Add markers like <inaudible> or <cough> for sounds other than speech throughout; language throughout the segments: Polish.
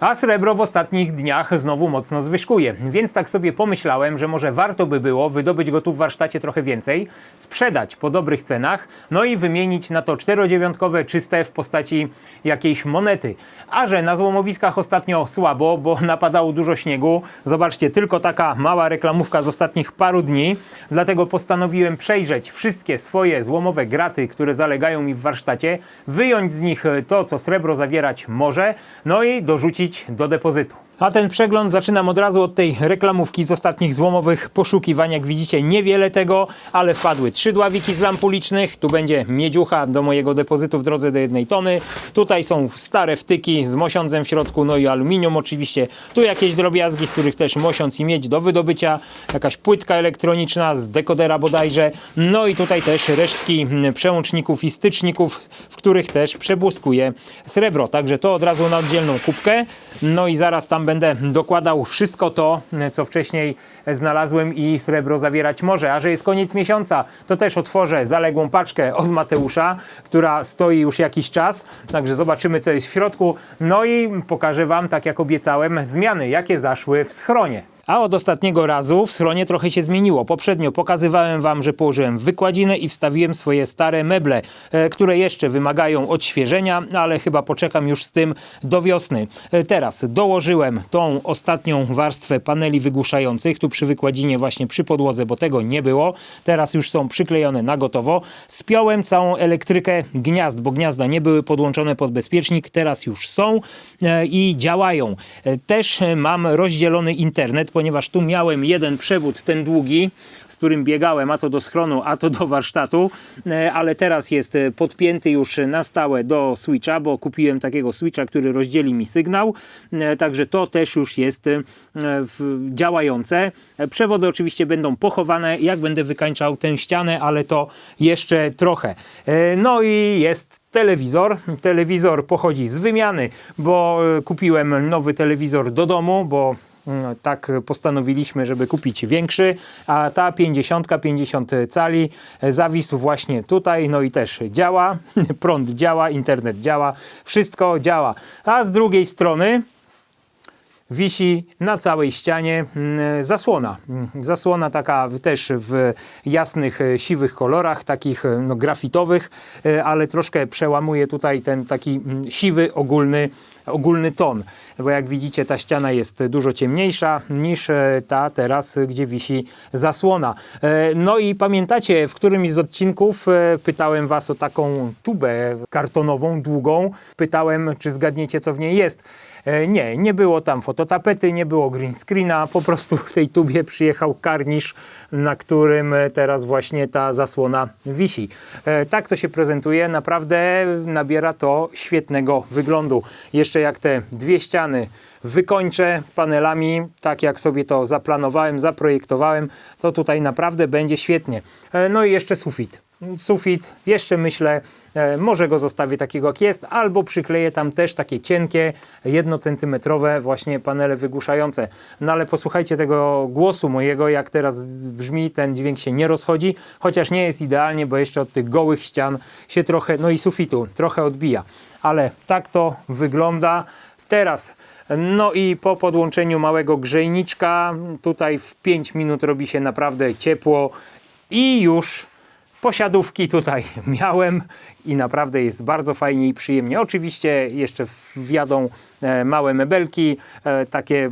A srebro w ostatnich dniach znowu mocno zwyżkuje, więc tak sobie pomyślałem, że może warto by było wydobyć go tu w warsztacie trochę więcej, sprzedać po dobrych cenach, no i wymienić na to czterodziewiątkowe czyste w postaci jakiejś monety. A że na złomowiskach ostatnio słabo, bo napadało dużo śniegu, zobaczcie, tylko taka mała reklamówka z ostatnich paru dni, dlatego postanowiłem przejrzeć wszystkie swoje złomowe graty, które zalegają mi w warsztacie, wyjąć z nich to, co srebro zawierać może, no i dorzucić do depozytu. A ten przegląd zaczynam od razu od tej reklamówki z ostatnich złomowych poszukiwań. Jak widzicie, niewiele tego, ale wpadły trzy dławiki z lamp ulicznych. Tu będzie miedziucha do mojego depozytu w drodze do jednej tony. Tutaj są stare wtyki z mosiądzem w środku, no i aluminium oczywiście. Tu jakieś drobiazgi, z których też mosiądz i miedź do wydobycia. Jakaś płytka elektroniczna z dekodera bodajże. No i tutaj też resztki przełączników i styczników, w których też przebłyskuje srebro. Także to od razu na oddzielną kubkę. No i zaraz tam będę dokładał wszystko to, co wcześniej znalazłem i srebro zawierać może. A że jest koniec miesiąca, to też otworzę zaległą paczkę od Mateusza, która stoi już jakiś czas. Także zobaczymy, co jest w środku. No i pokażę Wam, tak jak obiecałem, zmiany, jakie zaszły w schronie. A od ostatniego razu w schronie trochę się zmieniło. Poprzednio pokazywałem Wam, że położyłem wykładzinę i wstawiłem swoje stare meble, e, które jeszcze wymagają odświeżenia, ale chyba poczekam już z tym do wiosny. E, Teraz dołożyłem tą ostatnią warstwę paneli wygłuszających, tu przy wykładzinie właśnie przy podłodze, bo tego nie było. Teraz już są przyklejone na gotowo. Spiąłem całą elektrykę gniazd, bo gniazda nie były podłączone pod bezpiecznik, teraz już są e, i działają. Też mam rozdzielony internet, ponieważ tu miałem jeden przewód, ten długi, z którym biegałem, a to do schronu, a to do warsztatu, e, ale teraz jest e, podpięty już na stałe do switcha, bo kupiłem takiego switcha, który rozdzieli mi sygnał, E, także to też już jest działające. Przewody oczywiście będą pochowane, jak będę wykańczał tę ścianę, ale to jeszcze trochę. No i jest telewizor. Telewizor pochodzi z wymiany, bo kupiłem nowy telewizor do domu, bo tak postanowiliśmy, żeby kupić większy, a ta 50, 50 cali zawisł właśnie tutaj, no i też działa, <laughs> prąd działa, internet działa, wszystko działa. A z drugiej strony wisi na całej ścianie mm, zasłona. Mm, Zasłona taka też w jasnych, e, siwych kolorach, takich e, no, grafitowych, e, ale troszkę przełamuje tutaj ten taki mm, siwy, ogólny, ogólny ton. Bo jak widzicie, ta ściana jest dużo ciemniejsza niż ta teraz, gdzie wisi zasłona. No i pamiętacie, w którymś z odcinków pytałem Was o taką tubę kartonową, długą. Pytałem, czy zgadniecie, co w niej jest. E, Nie, nie było tam fototapety, nie było green screena, po prostu w tej tubie przyjechał karnisz, na którym teraz właśnie ta zasłona wisi. E, Tak to się prezentuje, naprawdę nabiera to świetnego wyglądu. Jeszcze jak te dwie ściany wykończę panelami, tak jak sobie to zaplanowałem, zaprojektowałem, to tutaj naprawdę będzie świetnie. E, No i jeszcze sufit sufit, jeszcze myślę, e, może go zostawię takiego jak jest, albo przykleję tam też takie cienkie, jednocentymetrowe właśnie panele wygłuszające. No ale posłuchajcie tego głosu mojego, jak teraz brzmi, ten dźwięk się nie rozchodzi, chociaż nie jest idealnie, bo jeszcze od tych gołych ścian się trochę, no i sufitu, trochę odbija. Ale tak to wygląda. Teraz no i po podłączeniu małego grzejniczka, tutaj w 5 minut robi się naprawdę ciepło i już posiadówki tutaj <laughs> miałem i naprawdę jest bardzo fajnie i przyjemnie. Oczywiście jeszcze wjadą e, małe mebelki, e, takie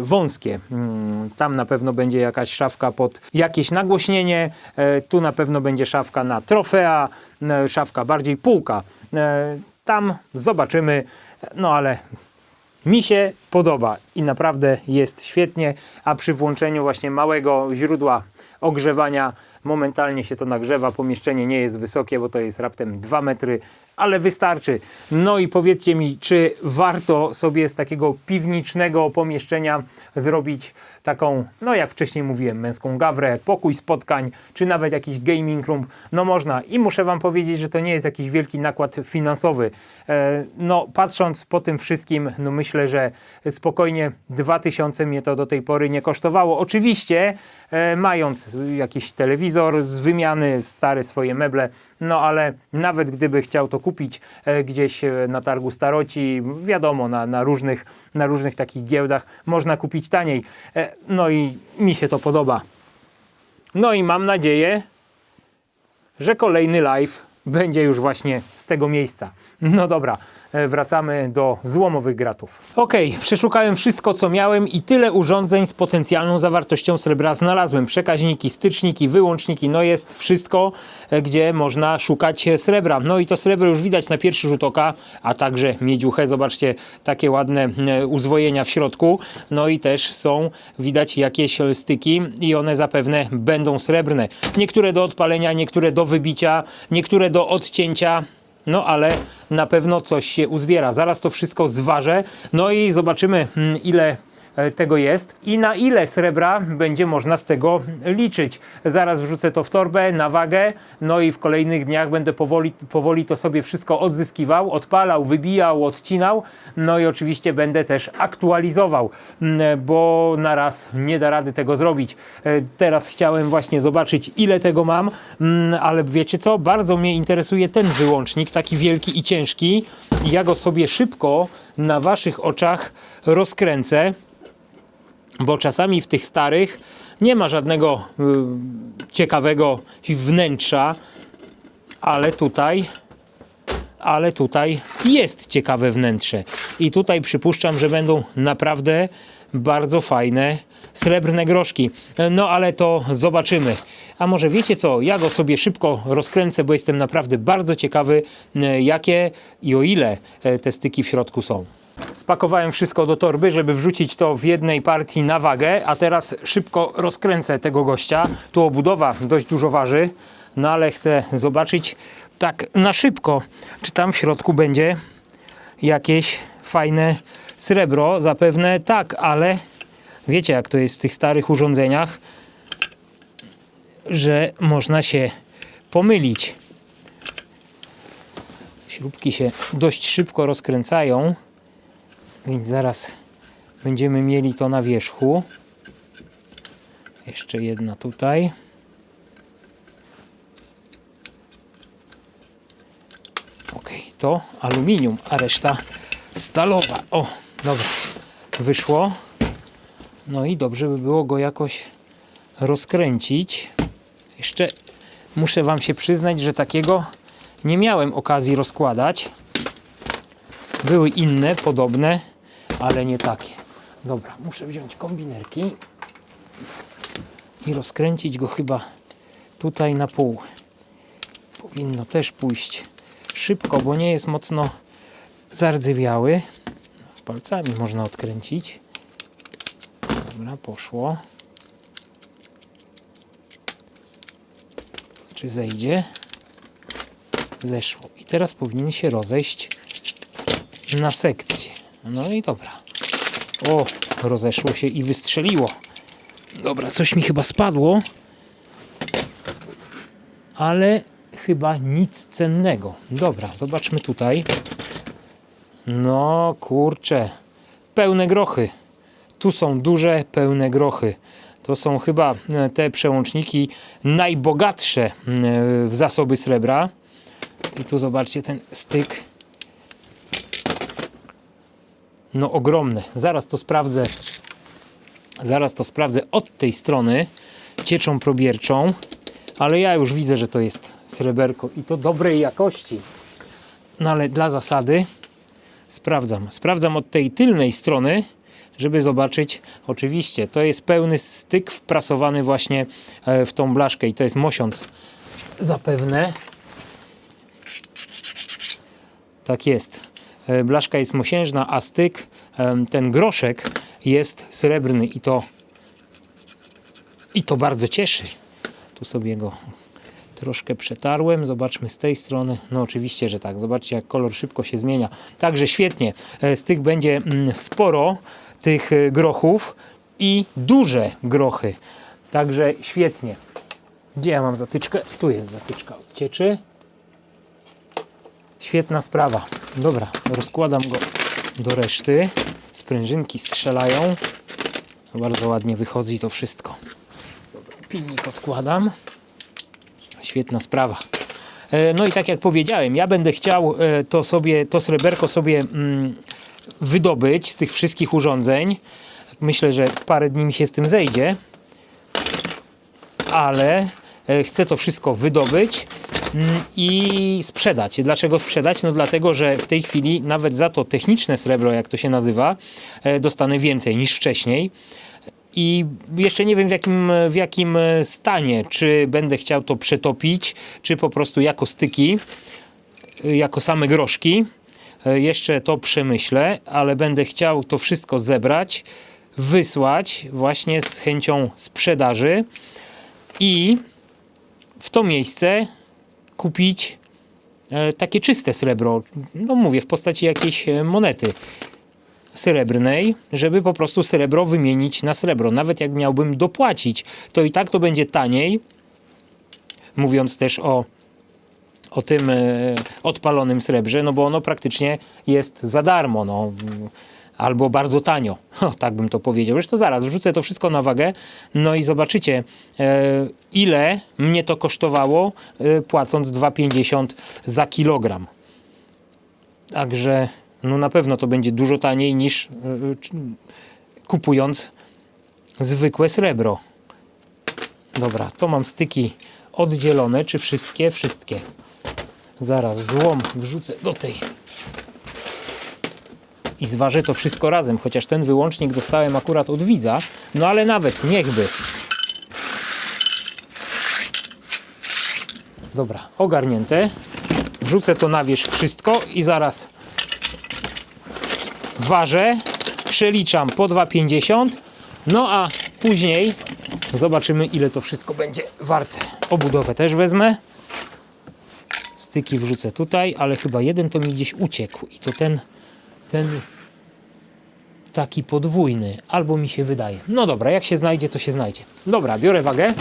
wąskie. Mm, Tam na pewno będzie jakaś szafka pod jakieś nagłośnienie, e, tu na pewno będzie szafka na trofea, szafka bardziej półka. Tam zobaczymy, no ale mi się podoba i naprawdę jest świetnie, a przy włączeniu właśnie małego źródła ogrzewania momentalnie się to nagrzewa. Pomieszczenie nie jest wysokie, bo to jest raptem 2 metry, ale wystarczy. No i powiedzcie mi, czy warto sobie z takiego piwniczego pomieszczenia zrobić taką, no jak wcześniej mówiłem, męską gawrę, pokój spotkań, czy nawet jakiś gaming room. No można i muszę Wam powiedzieć, że to nie jest jakiś wielki nakład finansowy. E, No patrząc po tym wszystkim, no myślę, że spokojnie 2000 mnie to do tej pory nie kosztowało. Oczywiście e, mając jakiś telewizor z wymiany, stare swoje meble, no ale nawet gdyby chciał to kupić e, gdzieś e, na targu staroci, wiadomo, na, na, różnych, na różnych takich giełdach można kupić taniej. E, No i mi się to podoba. No i mam nadzieję, że kolejny live będzie już właśnie z tego miejsca. No dobra, e, wracamy do złomowych gratów. Ok, przeszukałem wszystko co miałem i tyle urządzeń z potencjalną zawartością srebra znalazłem. Przekaźniki, styczniki, wyłączniki, no jest wszystko, e, gdzie można szukać srebra. No i to srebro już widać na pierwszy rzut oka, a także miedziuchę, zobaczcie, takie ładne e, uzwojenia w środku. No i też są widać jakieś styki i one zapewne będą srebrne. Niektóre do odpalenia, niektóre do wybicia, niektóre do odcięcia. No ale na pewno coś się uzbiera. Zaraz to wszystko zważę. No i zobaczymy mm, ile tego jest i na ile srebra będzie można z tego liczyć. Zaraz wrzucę to w torbę na wagę, no i w kolejnych dniach będę powoli, powoli to sobie wszystko odzyskiwał, odpalał, wybijał, odcinał, no i oczywiście będę też aktualizował, bo na raz nie da rady tego zrobić. E, Teraz chciałem właśnie zobaczyć ile tego mam, ale wiecie co, bardzo mnie interesuje ten wyłącznik, taki wielki i ciężki. Ja go sobie szybko na waszych oczach rozkręcę bo czasami w tych starych nie ma żadnego y, ciekawego wnętrza, ale tutaj ale tutaj jest ciekawe wnętrze i tutaj przypuszczam, że będą naprawdę bardzo fajne srebrne groszki. No ale to zobaczymy. A może wiecie co? Ja go sobie szybko rozkręcę, bo jestem naprawdę bardzo ciekawy, y, jakie i o ile e, te styki w środku są. Spakowałem wszystko do torby, żeby wrzucić to w jednej partii na wagę, a teraz szybko rozkręcę tego gościa. Tu obudowa dość dużo waży, no ale chcę zobaczyć tak na szybko, czy tam w środku będzie jakieś fajne srebro. Zapewne tak, ale wiecie jak to jest w tych starych urządzeniach, że można się pomylić. Śrubki się dość szybko rozkręcają. Więc zaraz będziemy mieli to na wierzchu. Jeszcze jedna tutaj. Ok, to aluminium, a reszta stalowa. O, dobra, wyszło. No i dobrze by było go jakoś rozkręcić. Jeszcze muszę Wam się przyznać, że takiego nie miałem okazji rozkładać. Były inne, podobne, ale nie takie. Dobra, muszę wziąć kombinerki i rozkręcić go chyba tutaj na pół. Powinno też pójść szybko, bo nie jest mocno zardzewiały. Palcami można odkręcić. Dobra, poszło. Czy zejdzie? Zeszło. I teraz powinien się rozejść na sekcję. No i dobra. O, rozeszło się i wystrzeliło. Dobra, coś mi chyba spadło. Ale chyba nic cennego. Dobra, zobaczmy tutaj. No kurczę. Pełne grochy. Tu są duże, pełne grochy. To są chyba e, te przełączniki najbogatsze e, w zasoby srebra. I tu zobaczcie ten styk no ogromne. Zaraz to sprawdzę. Zaraz to sprawdzę od tej strony cieczą probierczą, ale ja już widzę, że to jest sreberko i to dobrej jakości. No ale dla zasady sprawdzam. Sprawdzam od tej tylnej strony, żeby zobaczyć. Oczywiście to jest pełny styk wprasowany właśnie e, w tą blaszkę i to jest mosiąc zapewne. Tak jest. E, Blaszka jest mosiężna, a styk, ten groszek jest srebrny i to i to bardzo cieszy. Tu sobie go troszkę przetarłem. Zobaczmy z tej strony. No oczywiście, że tak. Zobaczcie jak kolor szybko się zmienia. Także świetnie. E, Z tych będzie mm, sporo tych e, grochów i duże grochy. Także świetnie. Gdzie ja mam zatyczkę? Tu jest zatyczka od cieczy. Świetna sprawa. Dobra, rozkładam go do reszty. Sprężynki strzelają. Bardzo ładnie wychodzi to wszystko. Pilnik odkładam. Świetna sprawa. E, No i tak jak powiedziałem, ja będę chciał e, to sobie, to sreberko sobie mm, wydobyć z tych wszystkich urządzeń. Myślę, że parę dni mi się z tym zejdzie, ale e, chcę to wszystko wydobyć i sprzedać. Dlaczego sprzedać? No dlatego, że w tej chwili nawet za to techniczne srebro, jak to się nazywa, e, dostanę więcej niż wcześniej. I jeszcze nie wiem w jakim, w jakim e, stanie, czy będę chciał to przetopić, czy po prostu jako styki, y, jako same groszki. E, Jeszcze to przemyślę, ale będę chciał to wszystko zebrać, wysłać właśnie z chęcią sprzedaży i w to miejsce kupić e, takie czyste srebro. No mówię, w postaci jakiejś e, monety srebrnej, żeby po prostu srebro wymienić na srebro. Nawet jak miałbym dopłacić, to i tak to będzie taniej. Mówiąc też o, o tym e, odpalonym srebrze, no bo ono praktycznie jest za darmo. No. Albo bardzo tanio, <laughs> o, tak bym to powiedział. Zresztą zaraz wrzucę to wszystko na wagę, no i zobaczycie, e, ile mnie to kosztowało, e, płacąc 2,50 za kilogram. Także no na pewno to będzie dużo taniej niż czy- kupując zwykłe srebro. Dobra, to mam styki oddzielone. Czy wszystkie? Wszystkie. Zaraz złom wrzucę do tej. I zważę to wszystko razem, chociaż ten wyłącznik dostałem akurat od widza. No ale nawet, niechby. Dobra, ogarnięte. Wrzucę to na wierzch wszystko i zaraz ważę, przeliczam po 2,50, no a później zobaczymy ile to wszystko będzie warte. Obudowę też wezmę. Styki wrzucę tutaj, ale chyba jeden to mi gdzieś uciekł i to ten, ten taki podwójny, albo mi się wydaje. No dobra, jak się znajdzie, to się znajdzie. Dobra, biorę wagę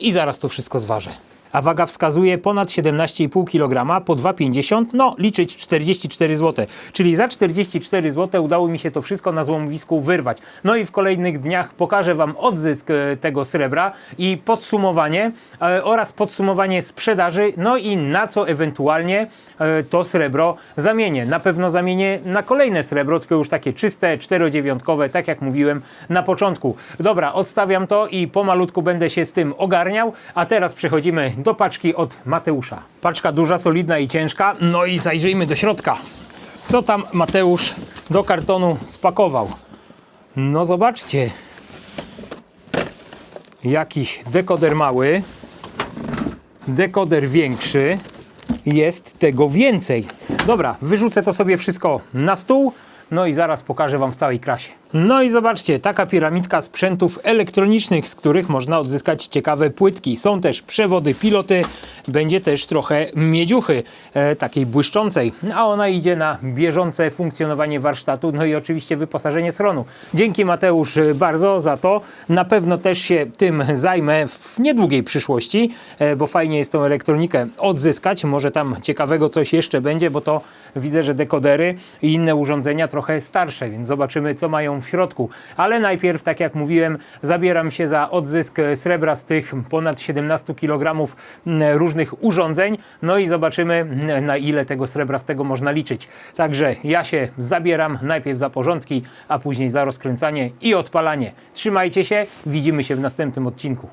i zaraz to wszystko zważę. A waga wskazuje ponad 17,5 kg po 2,50, no liczyć 44 zł. Czyli za 44 zł udało mi się to wszystko na złomowisku wyrwać. No i w kolejnych dniach pokażę Wam odzysk e, tego srebra i podsumowanie e, oraz podsumowanie sprzedaży, no i na co ewentualnie e, to srebro zamienię. Na pewno zamienię na kolejne srebro, tylko już takie czyste, czterodziewiątkowe, tak jak mówiłem na początku. Dobra, odstawiam to i pomalutku będę się z tym ogarniał, a teraz przechodzimy do paczki od Mateusza. Paczka duża, solidna i ciężka, no i zajrzyjmy do środka. Co tam Mateusz do kartonu spakował? No zobaczcie. Jakiś dekoder mały, dekoder większy, jest tego więcej. Dobra, wyrzucę to sobie wszystko na stół. No i zaraz pokażę Wam w całej krasie. No i zobaczcie, taka piramidka sprzętów elektronicznych, z których można odzyskać ciekawe płytki. Są też przewody piloty, będzie też trochę miedziuchy, e, takiej błyszczącej, a ona idzie na bieżące funkcjonowanie warsztatu, no i oczywiście wyposażenie schronu. Dzięki Mateusz e, bardzo za to. Na pewno też się tym zajmę w niedługiej przyszłości, e, bo fajnie jest tą elektronikę odzyskać. Może tam ciekawego coś jeszcze będzie, bo to widzę, że dekodery i inne urządzenia trochę starsze, więc zobaczymy, co mają w środku. Ale najpierw, tak jak mówiłem, zabieram się za odzysk srebra z tych ponad 17 kg różnych urządzeń. No i zobaczymy, m, na ile tego srebra z tego można liczyć. Także ja się zabieram najpierw za porządki, a później za rozkręcanie i odpalanie. Trzymajcie się, widzimy się w następnym odcinku.